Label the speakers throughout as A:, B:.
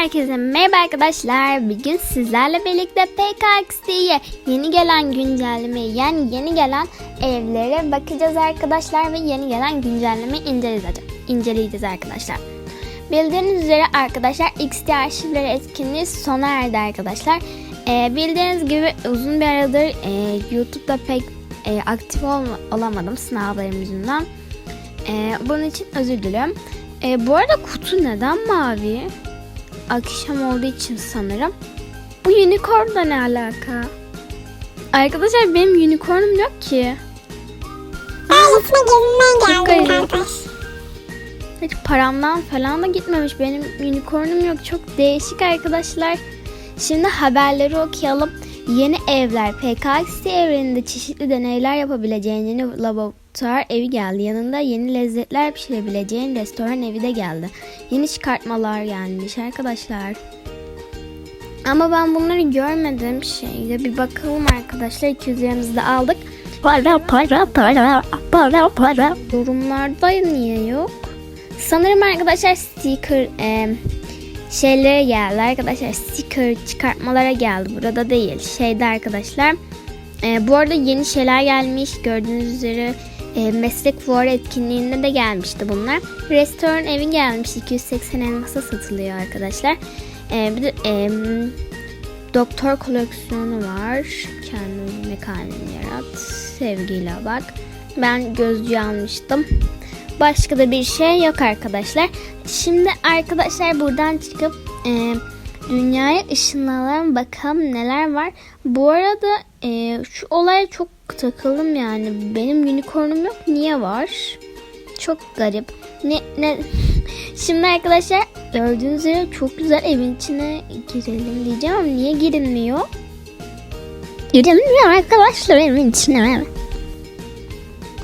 A: Herkese merhaba arkadaşlar. Bugün sizlerle birlikte PKXD'ye yeni gelen güncellemeyi yani yeni gelen evlere bakacağız arkadaşlar ve yeni gelen güncellemeyi inceleyeceğiz, inceleyeceğiz arkadaşlar. Bildiğiniz üzere arkadaşlar XD arşivleri etkinliği sona erdi arkadaşlar. Ee, bildiğiniz gibi uzun bir aradır e, YouTube'da pek e, aktif olma, olamadım sınavlarım yüzünden. Ee, bunun için özür diliyorum. Ee, bu arada kutu neden mavi? Akşam olduğu için sanırım. Bu unicornla ne alaka? Arkadaşlar benim unicornum yok ki.
B: Ben gezinden
A: Çok
B: geldim kardeş.
A: Hiç paramdan falan da gitmemiş. Benim unicornum yok. Çok değişik arkadaşlar. Şimdi haberleri okuyalım. Yeni evler. PKXD evreninde çeşitli deneyler yapabileceğin yeni laboratuvar evi geldi. Yanında yeni lezzetler pişirebileceğin restoran evi de geldi. Yeni çıkartmalar gelmiş arkadaşlar. Ama ben bunları görmedim şeyde. Bir bakalım arkadaşlar. 200 liramızı da aldık.
B: Para para para para para.
A: Yorumlarda niye yok? Sanırım arkadaşlar sticker e, şeylere geldi arkadaşlar. Sticker çıkartmalara geldi. Burada değil. Şeyde arkadaşlar. E, bu arada yeni şeyler gelmiş. Gördüğünüz üzere e, meslek fuarı etkinliğinde de gelmişti bunlar. Restoran evi gelmiş. 280 elmasa satılıyor arkadaşlar. E, bir de e, doktor koleksiyonu var. Kendi mekanını yarat. Sevgiyle bak. Ben gözcü almıştım. Başka da bir şey yok arkadaşlar. Şimdi arkadaşlar buradan çıkıp e, dünyaya ışınlanalım bakalım neler var. Bu arada e, şu olaya çok takıldım yani. Benim unicornum yok. Niye var? Çok garip. Ne ne Şimdi arkadaşlar gördüğünüz üzere çok güzel evin içine girelim diyeceğim ama niye girilmiyor?
B: Girilmiyor arkadaşlar evin içine.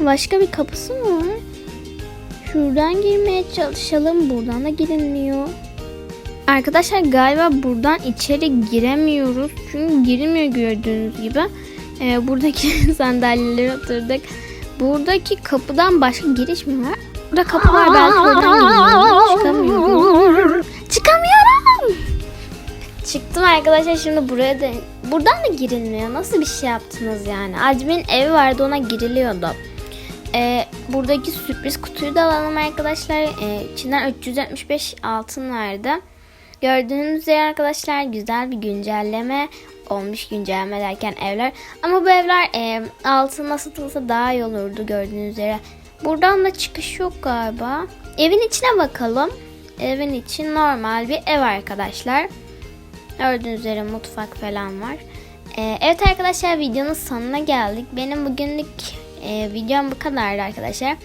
A: Başka bir kapısı mı var? Şuradan girmeye çalışalım. Buradan da girilmiyor. Arkadaşlar galiba buradan içeri giremiyoruz. Çünkü girilmiyor gördüğünüz gibi. Ee, buradaki sandalyelere oturduk. Buradaki kapıdan başka giriş mi var? Burada kapı var belki oradan giriyorum. Çıkamıyorum. Çıkamıyorum. Çıktım arkadaşlar şimdi buraya da buradan da girilmiyor. Nasıl bir şey yaptınız yani? Acmin evi vardı ona giriliyordu. Ee, buradaki sürpriz kutuyu da alalım arkadaşlar. Ee, içinden 375 altın verdi. Gördüğünüz üzere arkadaşlar güzel bir güncelleme olmuş güncelleme derken evler. Ama bu evler e, altına satılsa daha iyi olurdu gördüğünüz üzere. Buradan da çıkış yok galiba. Evin içine bakalım. Evin için normal bir ev arkadaşlar. Gördüğünüz üzere mutfak falan var. Ee, evet arkadaşlar videonun sonuna geldik. Benim bugünlük e, videom bu kadardı arkadaşlar.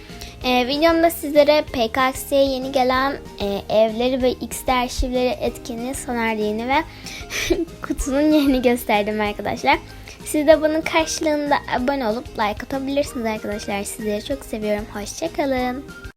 A: E, videomda sizlere PKX'ye yeni gelen e, evleri ve X arşivleri etkinliği sona erdiğini ve kutunun yerini gösterdim arkadaşlar. Siz de bunun karşılığında abone olup like atabilirsiniz arkadaşlar. Sizleri çok seviyorum. Hoşçakalın.